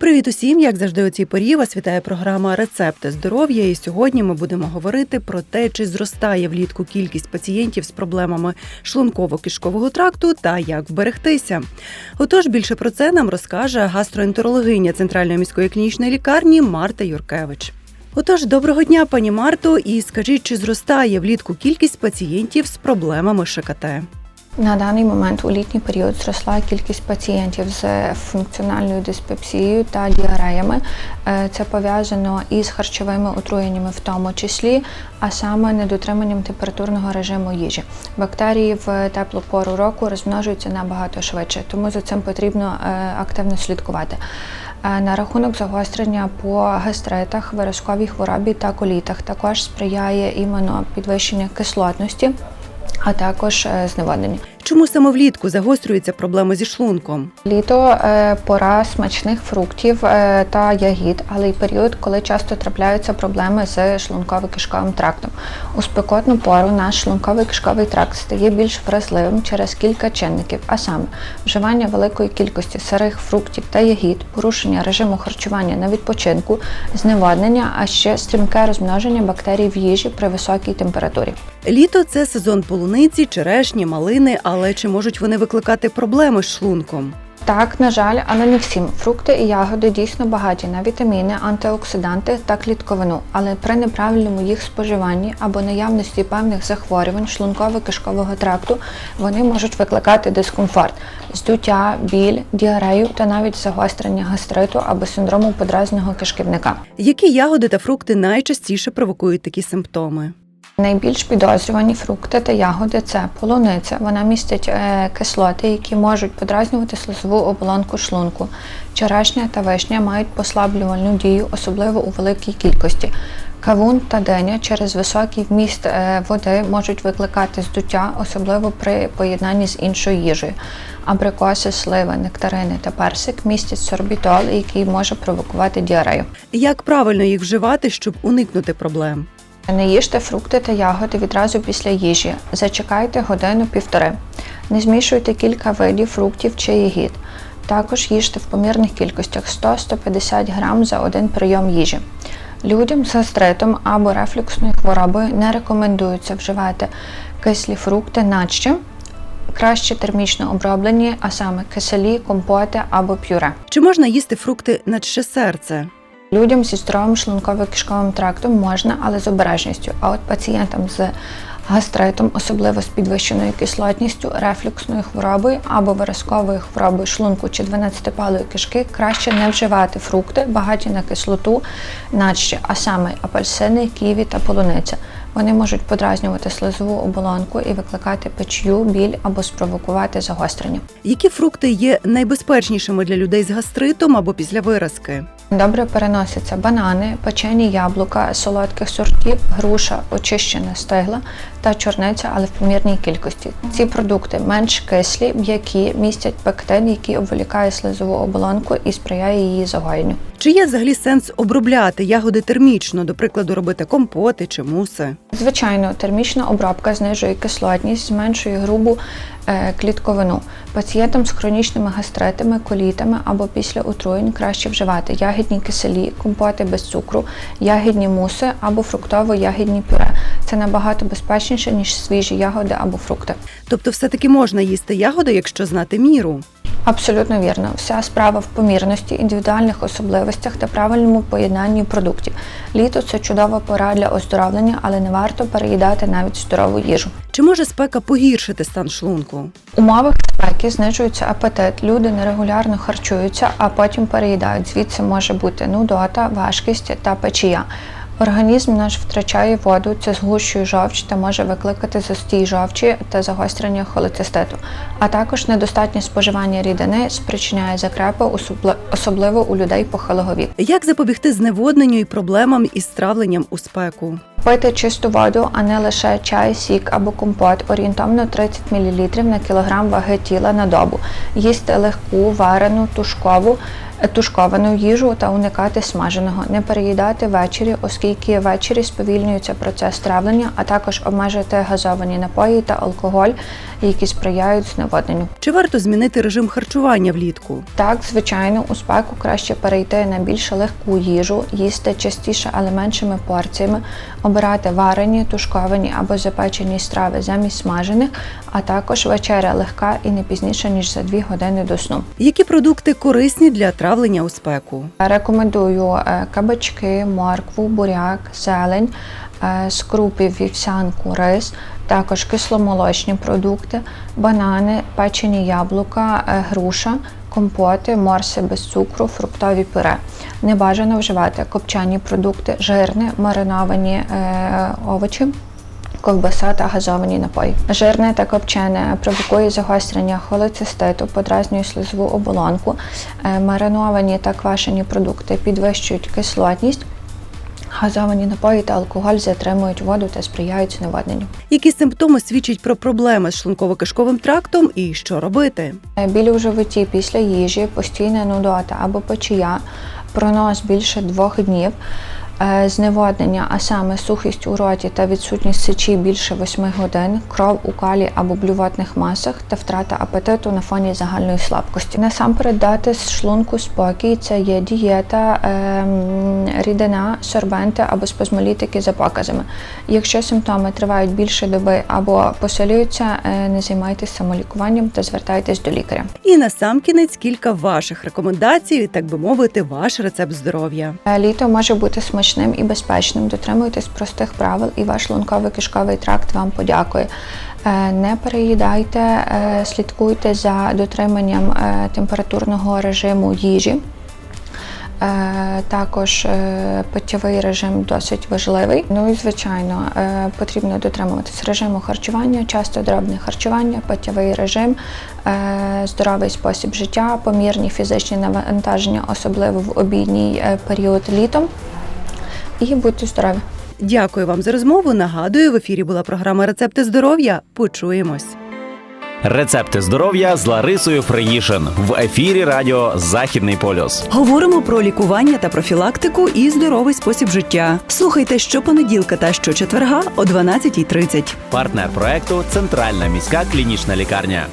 Привіт усім! Як завжди, у цій порі вас вітає програма Рецепти здоров'я. І сьогодні ми будемо говорити про те, чи зростає влітку кількість пацієнтів з проблемами шлунково-кишкового тракту та як вберегтися. Отож, більше про це нам розкаже гастроентерологиня Центральної міської клінічної лікарні Марта Юркевич. Отож, доброго дня, пані Марто, і скажіть, чи зростає влітку кількість пацієнтів з проблемами ШКТ? На даний момент у літній період зросла кількість пацієнтів з функціональною диспепсією та діареями. Е, Це пов'язано із харчовими отруєннями, в тому числі, а саме недотриманням температурного режиму їжі. Бактерії в теплу пору року розмножуються набагато швидше, тому за цим потрібно е, активно слідкувати. Е, На рахунок загострення по гастритах, виразковій хворобі та колітах також сприяє іменно підвищення кислотності а також е, зневоднення. Чому саме влітку загострюються проблеми зі шлунком? Літо е, пора смачних фруктів е, та ягід, але й період, коли часто трапляються проблеми з шлунково-кишковим трактом. У спекотну пору наш шлунково-кишковий тракт стає більш вразливим через кілька чинників, а саме вживання великої кількості сирих фруктів та ягід, порушення режиму харчування на відпочинку, зневоднення, а ще стрімке розмноження бактерій в їжі при високій температурі. Літо це сезон полуниці, черешні, малини, але чи можуть вони викликати проблеми з шлунком? Так, на жаль, але не всім. Фрукти і ягоди дійсно багаті на вітаміни, антиоксиданти та клітковину, але при неправильному їх споживанні або наявності певних захворювань шлунково-кишкового тракту вони можуть викликати дискомфорт, здуття, біль, діарею та навіть загострення гастриту або синдрому подразнього кишківника. Які ягоди та фрукти найчастіше провокують такі симптоми? Найбільш підозрювані фрукти та ягоди це полуниця. Вона містить е, кислоти, які можуть подразнювати слизову оболонку шлунку. Черешня та вишня мають послаблювальну дію, особливо у великій кількості. Кавун та диня через високий вміст е, води можуть викликати здуття, особливо при поєднанні з іншою їжею. Абрикоси, сливи, нектарини та персик містять сорбітол, який може провокувати діарею. Як правильно їх вживати, щоб уникнути проблем? Не їжте фрукти та ягоди відразу після їжі. Зачекайте годину-півтори. Не змішуйте кілька видів фруктів чи ягід. Також їжте в помірних кількостях 100-150 грам за один прийом їжі. Людям з гастритом або рефлюксною хворобою не рекомендується вживати кислі фрукти наче, краще термічно оброблені, а саме киселі, компоти або пюре. Чи можна їсти фрукти наче серце? Людям зі здоровим шлунково-кишковим трактом можна, але з обережністю. А от пацієнтам з гастритом, особливо з підвищеною кислотністю, рефлюксною хворобою або виразковою хворобою шлунку чи 12-палої кишки, краще не вживати фрукти, багаті на кислоту, наче, а саме апельсини, ківі та полуниця. Вони можуть подразнювати слизову оболонку і викликати печію, біль або спровокувати загострення. Які фрукти є найбезпечнішими для людей з гастритом або після виразки? Добре переносяться банани, печені яблука, солодких сортів, груша, очищена стигла та чорниця, але в помірній кількості. Ці продукти менш кислі, м'які, містять пектин, який обволікає слизову оболонку і сприяє її загоєнню. Чи є взагалі сенс обробляти ягоди термічно, до прикладу, робити компоти чи муси? Звичайно, термічна обробка знижує кислотність, зменшує грубу е, клітковину. Пацієнтам з хронічними гастритами, колітами або після отруєнь краще вживати ягідні киселі, компоти без цукру, ягідні муси або фруктово-ягідні пюре. Це набагато безпечніше, ніж свіжі ягоди або фрукти. Тобто, все-таки можна їсти ягоди, якщо знати міру. Абсолютно вірно. Вся справа в помірності, індивідуальних особливостях та правильному поєднанні продуктів. Літо це чудова пора для оздоровлення, але не варто переїдати навіть здорову їжу. Чи може спека погіршити стан шлунку? У умовах спеки знижується апетит, люди нерегулярно харчуються, а потім переїдають. Звідси може бути нудота, важкість та печія. Організм наш втрачає воду, це згущує жовч та може викликати застій жовчі та загострення холециститу. А також недостатнє споживання рідини спричиняє закрепи, особли- особливо у людей похилого віку. Як запобігти зневодненню і проблемам із травленням у спеку? Пити чисту воду, а не лише чай, сік або компот, орієнтовно 30 мл на кілограм ваги тіла на добу. Їсти легку, варену, тушкову, е, тушковану їжу та уникати смаженого. Не переїдати ввечері, оскільки ввечері сповільнюється процес травлення, а також обмежити газовані напої та алкоголь, які сприяють зневодненню. Чи варто змінити режим харчування влітку? Так, звичайно, у спеку краще перейти на більш легку їжу, їсти частіше, але меншими порціями, обирати варені, тушковані або запечені страви замість смажених, а також вечеря легка і не пізніше ніж за 2 години до сну. Які продукти корисні для травлення у спеку? Рекомендую е, кабачки, моркву, буряк, зелень, е, з крупів, вівсянку, рис, також кисломолочні продукти, банани, печені яблука, е, груша, компоти, морси без цукру, фруктові пюре. Не бажано вживати копчені продукти, жирне, мариновані е, овочі. Ковбаса та газовані напої. Жирне та копчене провокує загострення холециститу, подразнює слизову оболонку. Е, Мариновані та квашені продукти підвищують кислотність. Газовані напої та алкоголь затримують воду та сприяють зневодненню. Які симптоми свідчать про проблеми з шлунково-кишковим трактом і що робити? Е, Біль у животі після їжі, постійна нудота або печія, пронос більше двох днів, зневоднення, а саме сухість у роті та відсутність сечі більше 8 годин, кров у калі або блювотних масах та втрата апетиту на фоні загальної слабкості. Насамперед дати з шлунку спокій це є дієта, ем, рідина, сорбенти або спазмолітики за показами. Якщо симптоми тривають більше доби або посилюються, е, не займайтесь самолікуванням та звертайтесь до лікаря. І насамкінець кілька ваших рекомендацій, так би мовити, ваш рецепт здоров'я. Е, Літо може бути смачним і безпечним. Дотримуйтесь простих правил, і ваш шлунково-кишковий тракт вам подякує. Е, Не переїдайте, е, слідкуйте за дотриманням е, температурного режиму їжі. Також питтєвий режим досить важливий. Ну і звичайно, потрібно дотримуватись режиму харчування, часто дробне харчування, питтєвий режим, здоровий спосіб життя, помірні фізичні навантаження, особливо в обідній період літом. І будьте здорові! Дякую вам за розмову. Нагадую, в ефірі була програма Рецепти здоров'я. Почуємось. Рецепти здоров'я з Ларисою Фреїшин в ефірі Радіо Західний полюс. Говоримо про лікування та профілактику і здоровий спосіб життя. Слухайте щопонеділка та щочетверга о 12.30. Партнер проекту Центральна міська клінічна лікарня.